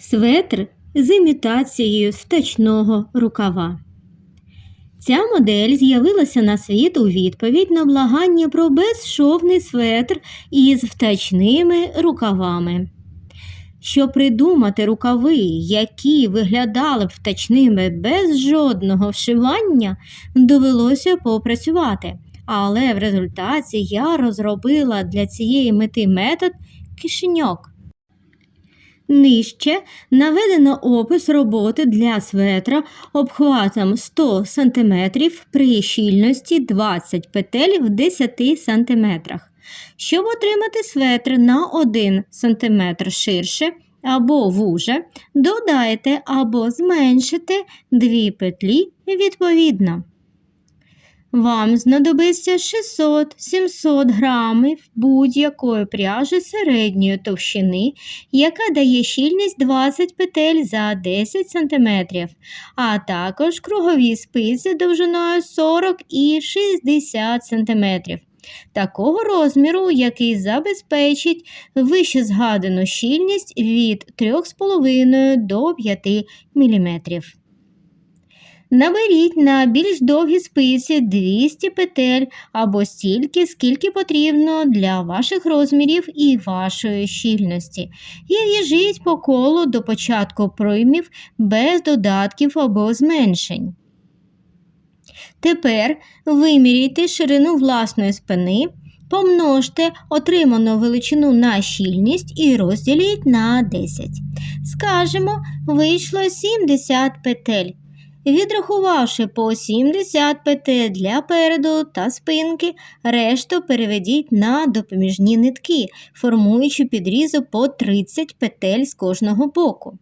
Светр з імітацією втачного рукава. Ця модель з'явилася на світ у відповідь на благання про безшовний светр із втачними рукавами. Щоб придумати рукави, які виглядали б втачними без жодного вшивання, довелося попрацювати. Але в результаті я розробила для цієї мети метод кишеньок. Нижче наведено опис роботи для светра обхватом 100 см при щільності 20 петель в 10 см. Щоб отримати светр на 1 см ширше або вуже, додайте або зменшите дві петлі відповідно. Вам знадобиться 600-700 грамів будь-якої пряжі середньої товщини, яка дає щільність 20 петель за 10 см, а також кругові спиці довжиною 40 і 60 см. Такого розміру, який забезпечить вище згадану щільність від 3,5 до 5 мм. Наберіть на більш довгі спиці 200 петель або стільки, скільки потрібно для ваших розмірів і вашої щільності. І в'яжіть по колу до початку проймів без додатків або зменшень. Тепер виміряйте ширину власної спини, помножте отриману величину на щільність і розділіть на 10. Скажемо, вийшло 70 петель. Відрахувавши по 70 петель для переду та спинки, решту переведіть на допоміжні нитки, формуючи підрізу по 30 петель з кожного боку.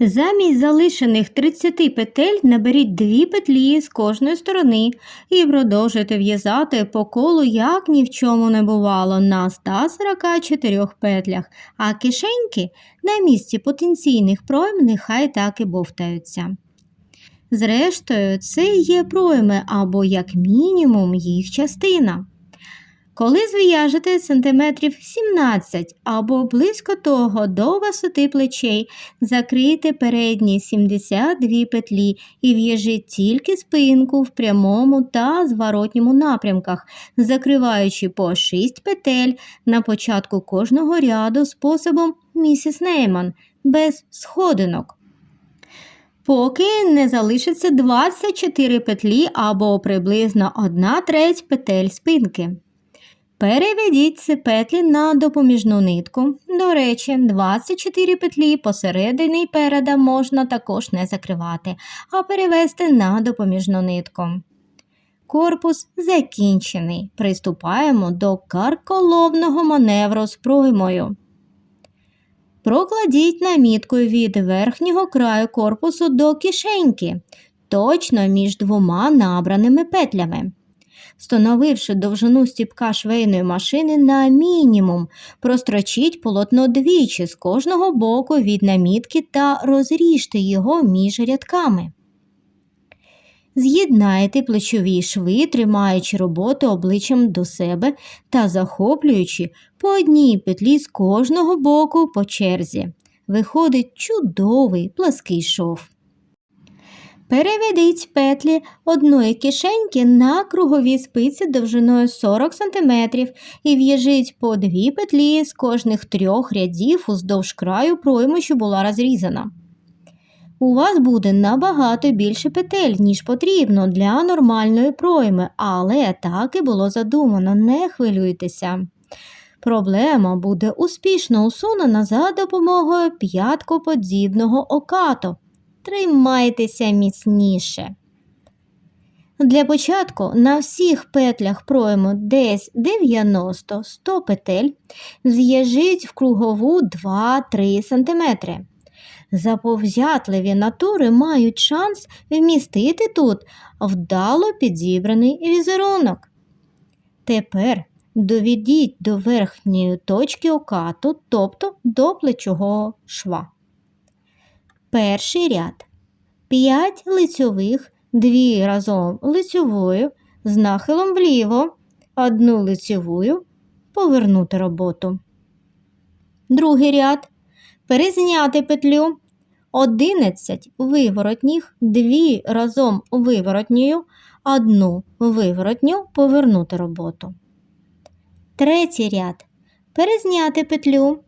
Замість залишених 30 петель наберіть 2 петлі з кожної сторони і продовжуйте в'язати по колу, як ні в чому не бувало, на 144 петлях, а кишеньки на місці потенційних пройм нехай так і бовтаються. Зрештою, це є пройми або, як мінімум, їх частина. Коли зв'яжете сантиметрів 17 або близько того до висоти плечей, закрийте передні 72 петлі і в'яжіть тільки спинку в прямому та зворотньому напрямках, закриваючи по 6 петель на початку кожного ряду способом місіс Нейман без сходинок. Поки не залишиться 24 петлі або приблизно 1 треть петель спинки. Переведіть ці петлі на допоміжну нитку. До речі, 24 петлі посередині переда можна також не закривати, а перевести на допоміжну нитку. Корпус закінчений. Приступаємо до карколовного маневру з проймою. Прокладіть наміткою від верхнього краю корпусу до кишеньки, точно між двома набраними петлями. Встановивши довжину стіпка швейної машини на мінімум, прострочіть полотно двічі з кожного боку від намітки та розріжте його між рядками. З'єднайте плечові шви, тримаючи роботу обличчям до себе та захоплюючи по одній петлі з кожного боку по черзі. Виходить чудовий плаский шов. Переведіть петлі одної кишеньки на кругові спиці довжиною 40 см і в'яжіть по дві петлі з кожних трьох рядів уздовж краю пройми, що була розрізана. У вас буде набагато більше петель, ніж потрібно для нормальної пройми, але так і було задумано, не хвилюйтеся. Проблема буде успішно усунена за допомогою п'яткоподібного окату. Тримайтеся міцніше. Для початку на всіх петлях пройму десь 90-100 петель зв'яжіть в кругову 2-3 см. Заповзятливі натури мають шанс вмістити тут вдало підібраний візерунок. Тепер доведіть до верхньої точки окату, тобто до плечового шва. Перший ряд. 5 лицьових, 2 разом лицьовою, з нахилом вліво, одну лицьовою, повернути роботу. Другий ряд. Перезняти петлю 11 виворотніх, 2 разом виворотньою, одну виворотню повернути роботу. Третій ряд. Перезняти петлю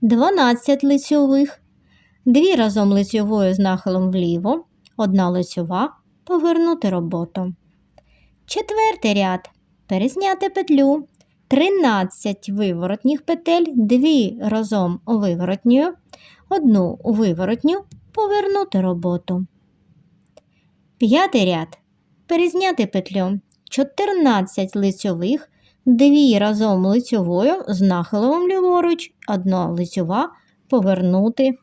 12 лицьових, 2 разом лицьовою з нахилом вліво, одна лицьова, повернути роботу. Четвертий ряд. Перезняти петлю 13 виворотніх петель, 2 разом виворотньою, одну виворотню, повернути роботу. П'ятий ряд. Перезняти петлю 14 лицьових, 2 разом лицьовою з нахилом ліворуч, одна лицьова, повернути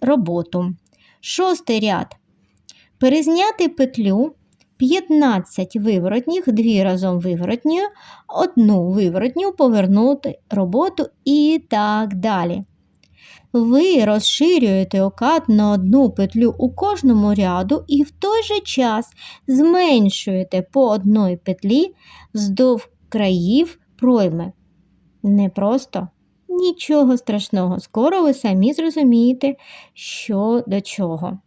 роботу. Шостий ряд. Перезняти петлю 15 виворотніх, 2 разом виворотньою, одну виворотню повернути роботу і так далі. Ви розширюєте окат на одну петлю у кожному ряду і в той же час зменшуєте по одній петлі вздовж країв пройми. Не просто нічого страшного. Скоро ви самі зрозумієте, що до чого.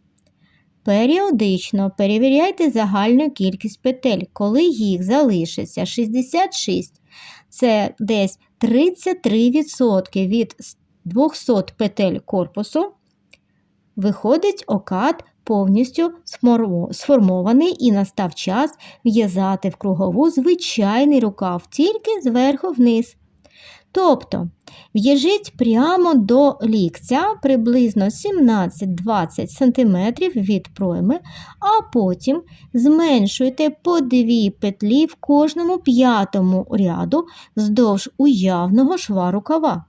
Періодично перевіряйте загальну кількість петель, коли їх залишиться 66, це десь 33% від 200 петель корпусу, виходить окат повністю сформований і настав час в'язати в кругову звичайний рукав, тільки зверху вниз. Тобто в'яжіть прямо до лікця приблизно 17-20 см від пройми, а потім зменшуйте по дві петлі в кожному п'ятому ряду вздовж уявного шва рукава.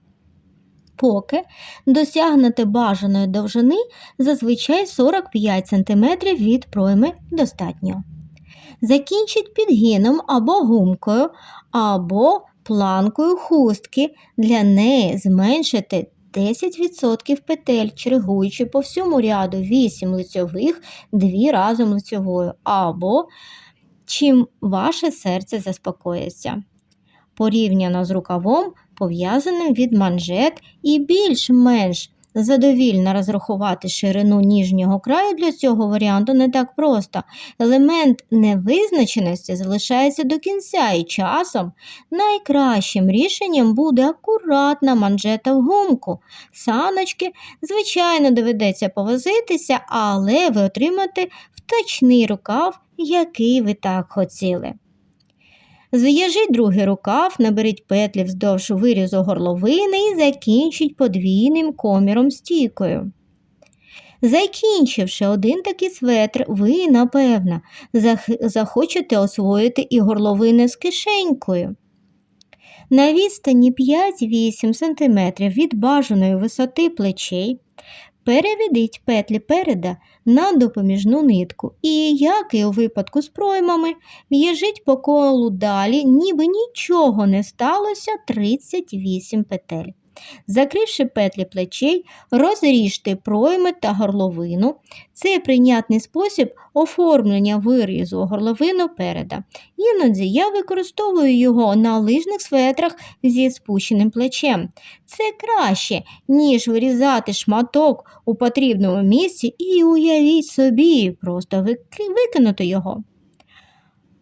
Поки досягнете бажаної довжини зазвичай 45 см від пройми достатньо. Закінчіть підгином або гумкою, або планкою хустки, для неї зменшити 10% петель, чергуючи по всьому ряду 8 лицьових, 2 разом лицьовою, або чим ваше серце заспокоїться. Порівняно з рукавом, пов'язаним від манжет і більш-менш Задовільно розрахувати ширину ніжнього краю для цього варіанту не так просто. Елемент невизначеності залишається до кінця і часом найкращим рішенням буде акуратна манжета в гумку. Саночки, звичайно, доведеться повозитися, але ви отримаєте втачний рукав, який ви так хотіли. Зв'яжіть другий рукав, наберіть петлі вздовж вирізу горловини і закінчіть подвійним коміром стійкою. Закінчивши один такий светр, ви, напевно, захочете освоїти і горловини з кишенькою. На відстані 5-8 см від бажаної висоти плечей Переведіть петлі переда на допоміжну нитку і, як і у випадку з проймами, в'яжіть по колу далі, ніби нічого не сталося 38 петель. Закривши петлі плечей, розріжте пройми та горловину. Це прийнятний спосіб оформлення вирізу горловину переда. Іноді я використовую його на лижних светрах зі спущеним плечем. Це краще, ніж вирізати шматок у потрібному місці і уявіть собі, просто викинути його.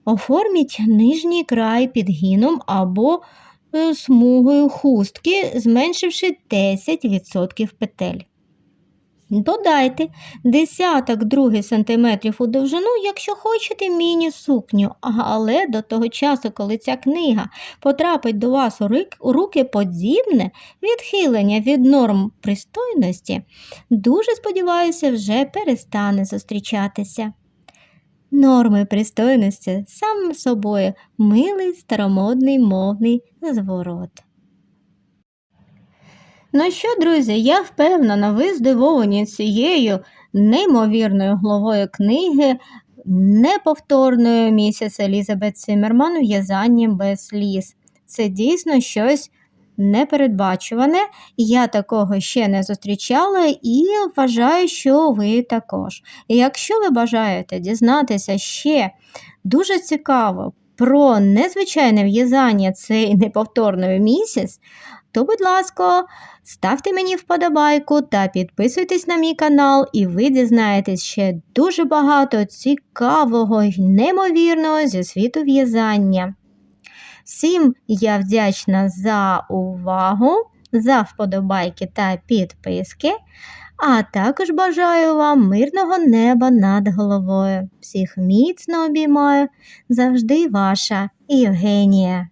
Оформіть нижній край підгином або смугою хустки, зменшивши 10% петель. Додайте десяток другий сантиметрів у довжину, якщо хочете міні-сукню, але до того часу, коли ця книга потрапить до вас у руки подібне відхилення від норм пристойності, дуже сподіваюся, вже перестане зустрічатися. Норми пристойності сам собою милий старомодний мовний зворот. Ну що, друзі, я впевнена, ви здивовані цією неймовірною головою книги неповторною місяць Елізабет Циммерман в'язанням без сліз. Це дійсно щось непередбачуване, я такого ще не зустрічала і вважаю, що ви також. І якщо ви бажаєте дізнатися ще дуже цікаво про незвичайне в'язання цей неповторний місяць, то, будь ласка, ставте мені вподобайку та підписуйтесь на мій канал, і ви дізнаєтесь ще дуже багато цікавого й неймовірного зі світу в'язання. Всім я вдячна за увагу, за вподобайки та підписки, а також бажаю вам мирного неба над головою. Всіх міцно обіймаю, завжди ваша Євгенія.